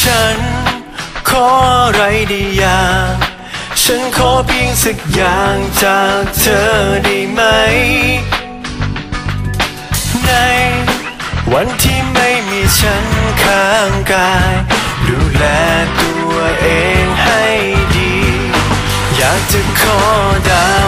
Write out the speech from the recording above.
ฉันขออะไรได้อย่าง ฉันขอเพียงสักอย่างจากเธอได้ไหม ใน วันที่ไม่มีฉันข้างกาย ดูแลตัวเองให้ดี อยากจะขอดาว